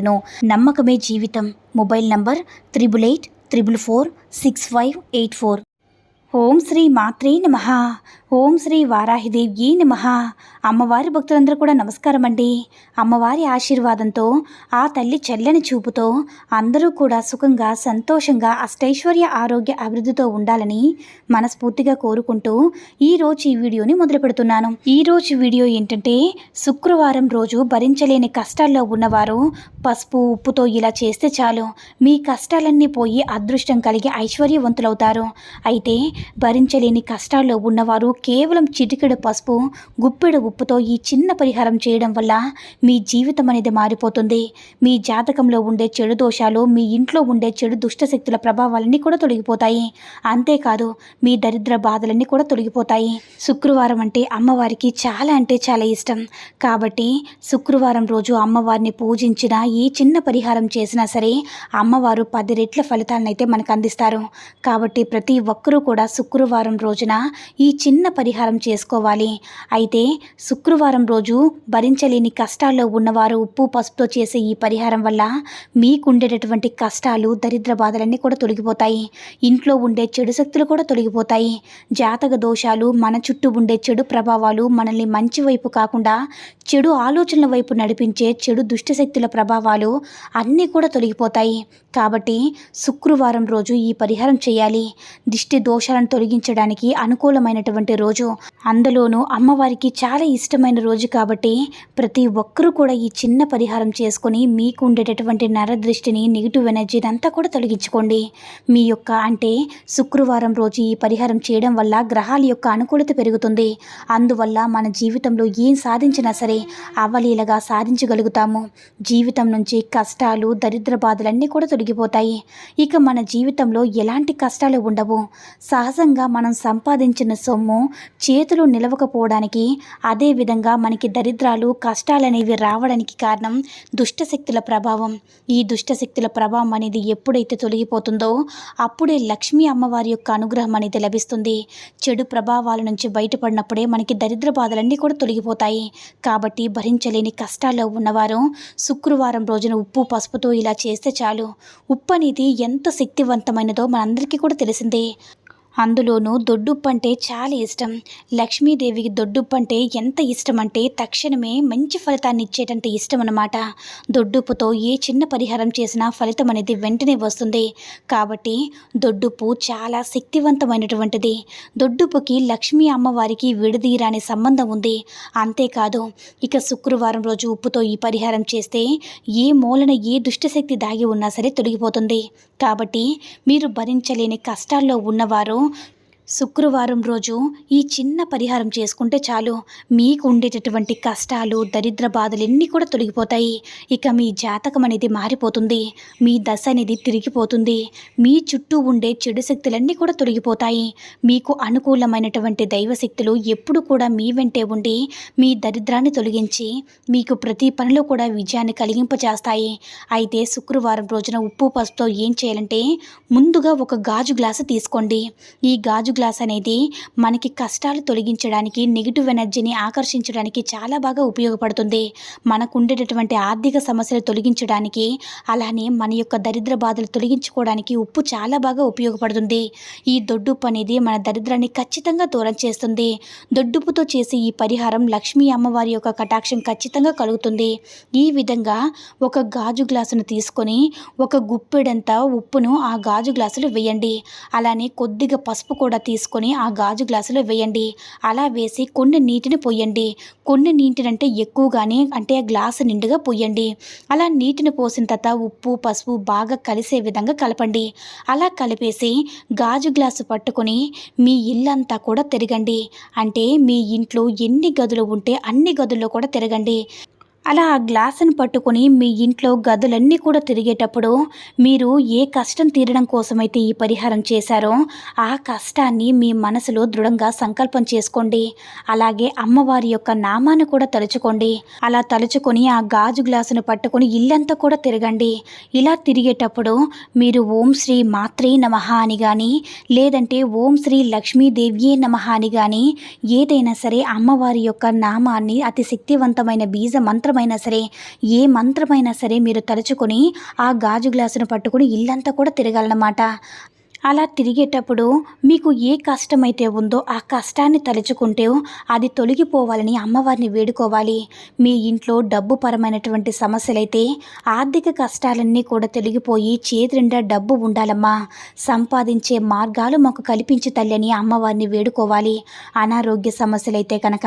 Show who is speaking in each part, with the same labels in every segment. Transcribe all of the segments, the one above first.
Speaker 1: చేయబడను నమ్మకమే జీవితం. Mobile number triple eight triple four six five eight four. ఓం శ్రీ మాత్రే నమ. ఓం శ్రీ వారాహిదేవ్యే నమ. అమ్మవారి భక్తులందరూ కూడా నమస్కారం అండి అమ్మవారి ఆశీర్వాదంతో ఆ తల్లి చెల్లని చూపుతో అందరూ కూడా సుఖంగా సంతోషంగా అష్టైశ్వర్య ఆరోగ్య అభివృద్ధితో ఉండాలని మనస్ఫూర్తిగా కోరుకుంటూ ఈరోజు ఈ వీడియోని మొదలు పెడుతున్నాను. ఈరోజు వీడియో ఏంటంటే శుక్రవారం రోజు భరించలేని కష్టాల్లో ఉన్నవారు పసుపు ఉప్పుతో ఇలా చేస్తే చాలు. మీ కష్టాలన్నీ పోయి అదృష్టం కలిగి ఐశ్వర్యవంతులవుతారు. అయితే భరించలేని కష్టాల్లో ఉన్నవారు కేవలం చిటికెడు పసుపు గుప్పెడు ఉప్పుతో ఈ చిన్న పరిహారం చేయడం వల్ల మీ జీవితం అనేది మారిపోతుంది. మీ జాతకంలో ఉండే చెడు దోషాలు మీ ఇంట్లో ఉండే చెడు దుష్టశక్తుల ప్రభావాలన్నీ కూడా తొలగిపోతాయి. అంతేకాదు మీ దరిద్ర బాధలన్నీ కూడా తొలగిపోతాయి. శుక్రవారం అంటే అమ్మవారికి చాలా అంటే చాలా ఇష్టం. కాబట్టి శుక్రవారం రోజు అమ్మవారిని పూజించిన ఈ చిన్న పరిహారం చేసినా సరే అమ్మవారు పది రెట్ల ఫలితాలనైతే మనకు అందిస్తారు. కాబట్టి ప్రతి ఒక్కరూ కూడా శుక్రవారం రోజున ఈ చిన్న పరిహారం చేసుకోవాలి. అయితే శుక్రవారం రోజు భరించలేని కష్టాల్లో ఉన్నవారు ఉప్పు పసుపుతో చేసే ఈ పరిహారం వల్ల మీకుండేటటువంటి కష్టాలు దరిద్ర బాధలన్నీ కూడా తొలగిపోతాయి. ఇంట్లో ఉండే చెడు శక్తులు కూడా తొలగిపోతాయి. జాతక దోషాలు మన చుట్టూ ఉండే చెడు ప్రభావాలు మనల్ని మంచి వైపు కాకుండా చెడు ఆలోచనల వైపు నడిపించే చెడు దుష్టశక్తుల ప్రభావాలు అన్నీ కూడా తొలగిపోతాయి. కాబట్టి శుక్రవారం రోజు ఈ పరిహారం చేయాలి. దిష్టి దోషాలను తొలగించడానికి అనుకూలమైనటువంటి రోజు. అందులోనూ అమ్మవారికి చాలా ఇష్టమైన రోజు కాబట్టి ప్రతి ఒక్కరూ కూడా ఈ చిన్న పరిహారం చేసుకొని మీకు ఉండేటటువంటి నరదృష్టిని నెగిటివ్ ఎనర్జీని అంతా కూడా తొలగించుకోండి. మీ యొక్క అంటే శుక్రవారం రోజు ఈ పరిహారం చేయడం వల్ల గ్రహాల యొక్క అనుకూలత పెరుగుతుంది. అందువల్ల మన జీవితంలో ఏం సాధించినా సరే అవలీలగా సాధించగలుగుతాము. జీవితం నుంచి కష్టాలు దరిద్ర బాధలన్నీ కూడా తొలగిపోతాయి. ఇక మన జీవితంలో ఎలాంటి కష్టాలు ఉండవు. సహ సహజంగా మనం సంపాదించిన సొమ్ము చేతులు నిలవకపోవడానికి అదేవిధంగా మనకి దరిద్రాలు కష్టాలనేవి రావడానికి కారణం దుష్టశక్తుల ప్రభావం. ఈ దుష్టశక్తుల ప్రభావం అనేది ఎప్పుడైతే తొలగిపోతుందో అప్పుడే లక్ష్మీ అమ్మవారి యొక్క అనుగ్రహం అనేది లభిస్తుంది. చెడు ప్రభావాల నుంచి బయటపడినప్పుడే మనకి దరిద్ర బాధలన్నీ కూడా తొలగిపోతాయి. కాబట్టి భరించలేని కష్టాల్లో ఉన్నవారు శుక్రవారం రోజున ఉప్పు పసుపుతో ఇలా చేస్తే చాలు. ఉప్పు అనేది ఎంత శక్తివంతమైనదో మనందరికీ కూడా తెలిసిందే. అందులోనూ దొడ్డుప్పు అంటే చాలా ఇష్టం. లక్ష్మీదేవికి దొడ్డుప్పు అంటే ఎంత ఇష్టం అంటే తక్షణమే మంచి ఫలితాన్ని ఇచ్చేటంత ఇష్టం అన్నమాట దొడ్డుప్పుతో ఏ చిన్న పరిహారం చేసినా ఫలితం అనేది వెంటనే వస్తుంది. కాబట్టి దొడ్డుప్పు చాలా శక్తివంతమైనటువంటిది. దొడ్డుప్పుకి లక్ష్మీ అమ్మవారికి విడదీరాని సంబంధం ఉంది. అంతేకాదు ఇక శుక్రవారం రోజు ఉప్పుతో ఈ పరిహారం చేస్తే ఏ మూలన ఏ దుష్టశక్తి దాగి ఉన్నా సరే తొలగిపోతుంది. కాబట్టి మీరు భరించలేని కష్టాల్లో ఉన్నవారు శుక్రవారం రోజు ఈ చిన్న పరిహారం చేసుకుంటే చాలు. మీకు ఉండేటటువంటి కష్టాలు దరిద్ర బాధలు కూడా తొలగిపోతాయి. ఇక మీ జాతకం అనేది మారిపోతుంది. మీ దశ అనేది తిరిగిపోతుంది. మీ చుట్టూ ఉండే చెడు శక్తులన్నీ కూడా తొలగిపోతాయి. మీకు అనుకూలమైనటువంటి దైవశక్తులు ఎప్పుడు కూడా మీ వెంటే ఉండి మీ దరిద్రాన్ని తొలగించి మీకు ప్రతి పనిలో కూడా విజయాన్ని కలిగింపజేస్తాయి. అయితే శుక్రవారం రోజున ఉప్పు పసుపుతో ఏం చేయాలంటే ముందుగా ఒక గాజు గ్లాసు తీసుకోండి. ఈ గాజు గ్లాస్ అనేది మనకి కష్టాలు తొలగించడానికి నెగిటివ్ ఎనర్జీని ఆకర్షించడానికి చాలా బాగా ఉపయోగపడుతుంది. మనకు ఉండేటటువంటి ఆర్థిక సమస్యలు తొలగించడానికి అలానే మన యొక్క దరిద్ర బాధలు తొలగించుకోవడానికి ఉప్పు చాలా బాగా ఉపయోగపడుతుంది. ఈ దొడ్డుప్పు అనేది మన దరిద్రాన్ని ఖచ్చితంగా దూరం చేస్తుంది. దొడ్డుప్పుతో చేసే ఈ పరిహారం లక్ష్మీ అమ్మవారి యొక్క కటాక్షం ఖచ్చితంగా కలుగుతుంది. ఈ విధంగా ఒక గాజు గ్లాసును తీసుకొని ఒక గుప్పెడంత ఉప్పును ఆ గాజు గ్లాసులు వేయండి. అలానే కొద్దిగా పసుపు కూడా తీసుకొని ఆ గాజు గ్లాసులో వేయండి. అలా వేసి కొన్ని నీటిని పోయండి. కొన్ని నీటినంటే ఎక్కువగానే అంటే ఆ గ్లాసు నిండుగా పోయండి. అలా నీటిని పోసిన తర్వాత ఉప్పు పసుపు బాగా కలిసే విధంగా కలపండి. అలా కలిపేసి గాజు గ్లాసు పట్టుకొని మీ ఇల్లంతా కూడా తిరగండి. అంటే మీ ఇంట్లో ఎన్ని గదులు ఉంటే అన్ని గదుల్లో కూడా తిరగండి. అలా ఆ గ్లాసును పట్టుకొని మీ ఇంట్లో గదులన్నీ కూడా తిరిగేటప్పుడు మీరు ఏ కష్టం తీరడం కోసమైతే ఈ పరిహారం చేశారో ఆ కష్టాన్ని మీ మనసులో దృఢంగా సంకల్పం చేసుకోండి. అలాగే అమ్మవారి యొక్క నామాన్ని కూడా తలుచుకోండి. అలా తలుచుకొని ఆ గాజు గ్లాసును పట్టుకొని ఇల్లంతా కూడా తిరగండి. ఇలా తిరిగేటప్పుడు మీరు ఓం శ్రీ మాత్రే నమః అని కానీ లేదంటే ఓం శ్రీ లక్ష్మీదేవ్యే నమః అని కానీ ఏదైనా సరే అమ్మవారి యొక్క నామాన్ని అతి శక్తివంతమైన బీజ మంత్రమైనా సరే ఏ మంత్రమైనా సరే మీరు తలుచుకొని ఆ గాజు గ్లాసును పట్టుకొని ఇల్లంతా కూడా తిరగాలన్నమాట. అలా తిరిగేటప్పుడు మీకు ఏ కష్టమైతే ఉందో ఆ కష్టాన్ని తలుచుకుంటే అది తొలగిపోవాలని అమ్మవారిని వేడుకోవాలి. మీ ఇంట్లో డబ్బు పరమైనటువంటి సమస్యలైతే ఆర్థిక కష్టాలన్నీ కూడా తొలగిపోయి చేతినిండా డబ్బు ఉండాలమ్మా. సంపాదించే మార్గాలు మాకు కల్పించి తల్లని అమ్మవారిని వేడుకోవాలి. అనారోగ్య సమస్యలైతే కనుక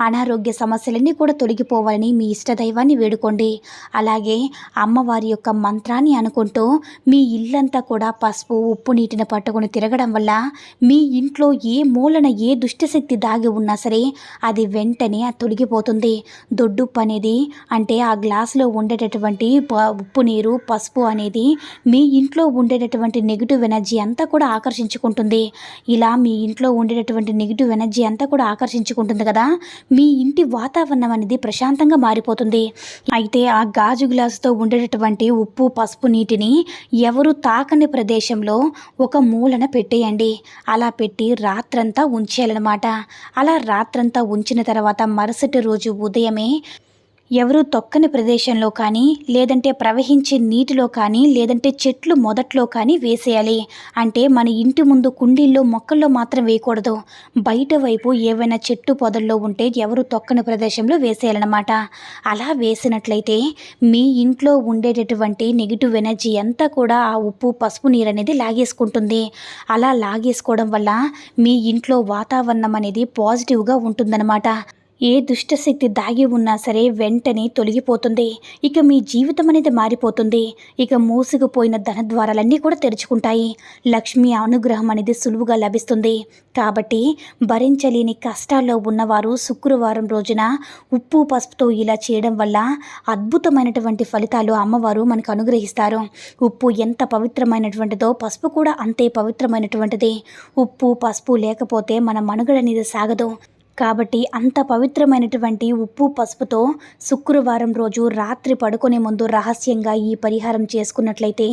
Speaker 1: అనారోగ్య సమస్యలన్నీ కూడా తొలగిపోవాలని మీ ఇష్టదైవాన్ని వేడుకోండి. అలాగే అమ్మవారి యొక్క మంత్రాన్ని అనుకుంటూ మీ ఇల్లంతా కూడా పసుపు ఉప్పు నీటి నీటిని పట్టుకొని తిరగడం వల్ల మీ ఇంట్లో ఏ మూలన ఏ దుష్టశక్తి దాగి ఉన్నా సరే అది వెంటనే తొలగిపోతుంది. దొడ్డుప్పు అనేది అంటే ఆ గ్లాసులో ఉండేటటువంటి ప- ఉప్పు నీరు పసుపు అనేది మీ ఇంట్లో ఉండేటటువంటి నెగిటివ్ ఎనర్జీ అంతా కూడా ఆకర్షించుకుంటుంది. ఇలా మీ ఇంట్లో ఉండేటటువంటి నెగిటివ్ ఎనర్జీ అంతా కూడా ఆకర్షించుకుంటుంది కదా మీ ఇంటి వాతావరణం అనేది ప్రశాంతంగా మారిపోతుంది. అయితే ఆ గాజు గ్లాసుతో ఉండేటటువంటి ఉప్పు పసుపు నీటిని ఎవరు తాకని ప్రదేశంలో ఒక మూలన పెట్టేయండి. అలా పెట్టి రాత్రంతా ఉంచేయాలన్నమాట. అలా రాత్రంతా ఉంచిన తర్వాత మరుసటి రోజు ఉదయమే ఎవరు తొక్కని ప్రదేశంలో కానీ లేదంటే ప్రవహించే నీటిలో కానీ లేదంటే చెట్లు మొదట్లో కానీ వేసేయాలి. అంటే మన ఇంటి ముందు కుండీల్లో మొక్కల్లో మాత్రం వేయకూడదు. బయట వైపు ఏవైనా చెట్టు పొదల్లో ఉంటే ఎవరు తొక్కని ప్రదేశంలో వేసేయాలన్నమాట. అలా వేసినట్లయితే మీ ఇంట్లో ఉండేటటువంటి నెగిటివ్ ఎనర్జీ అంతా కూడా ఆ ఉప్పు పసుపు నీరు అనేది లాగేసుకుంటుంది. అలా లాగేసుకోవడం వల్ల మీ ఇంట్లో వాతావరణం అనేది పాజిటివ్గా ఉంటుందన్నమాట. ఏ దుష్టశక్తి దాగి ఉన్నా సరే వెంటనే తొలగిపోతుంది. ఇక మీ జీవితం అనేది మారిపోతుంది. ఇక మూసుకుపోయిన ధనద్వారాలన్నీ కూడా తెరుచుకుంటాయి. లక్ష్మి అనుగ్రహం అనేది సులువుగా లభిస్తుంది. కాబట్టి భరించలేని కష్టాల్లో ఉన్నవారు శుక్రవారం రోజున ఉప్పు పసుపుతో ఇలా చేయడం వల్ల అద్భుతమైనటువంటి ఫలితాలు అమ్మవారు మనకు అనుగ్రహిస్తారు. ఉప్పు ఎంత పవిత్రమైనటువంటిదో పసుపు కూడా అంతే పవిత్రమైనటువంటిది. ఉప్పు పసుపు లేకపోతే మన మనుగడ అనేది సాగదు. కాబట్టి అంత పవిత్రమైనటువంటి ఉప్పు పసుపుతో శుక్రవారం రోజు రాత్రి పడుకునే ముందు రహస్యంగా ఈ పరిహారం చేసుకున్నట్లయితే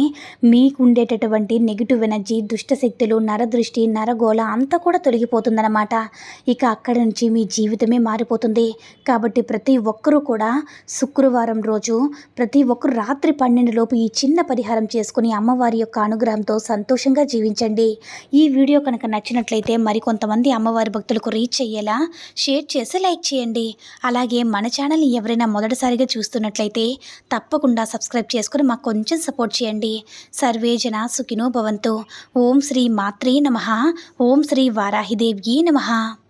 Speaker 1: మీకుండేటటువంటి నెగిటివ్ ఎనర్జీ దుష్టశక్తులు నరదృష్టి నరగోళ అంతా కూడా తొలగిపోతుందన్నమాట. ఇక అక్కడి నుంచి మీ జీవితమే మారిపోతుంది. కాబట్టి ప్రతి ఒక్కరూ కూడా శుక్రవారం రోజు ప్రతి ఒక్కరు రాత్రి పన్నెండు లోపు ఈ చిన్న పరిహారం చేసుకుని అమ్మవారి యొక్క అనుగ్రహంతో సంతోషంగా జీవించండి. ఈ వీడియో కనుక నచ్చినట్లయితే మరికొంతమంది అమ్మవారి భక్తులకు రీచ్ అయ్యేలా షేర్ చేసి లైక్ చేయండి. అలాగే మన ఛానల్ని ఎవరైనా మొదటిసారిగా చూస్తున్నట్లయితే తప్పకుండా సబ్స్క్రైబ్ చేసుకుని మాకు కొంచెం సపోర్ట్ చేయండి. సర్వే జన సుఖినో భవంతు. ఓం శ్రీ మాత్రే నమ. ఓం శ్రీ వారాహిదేవ్యే నమః.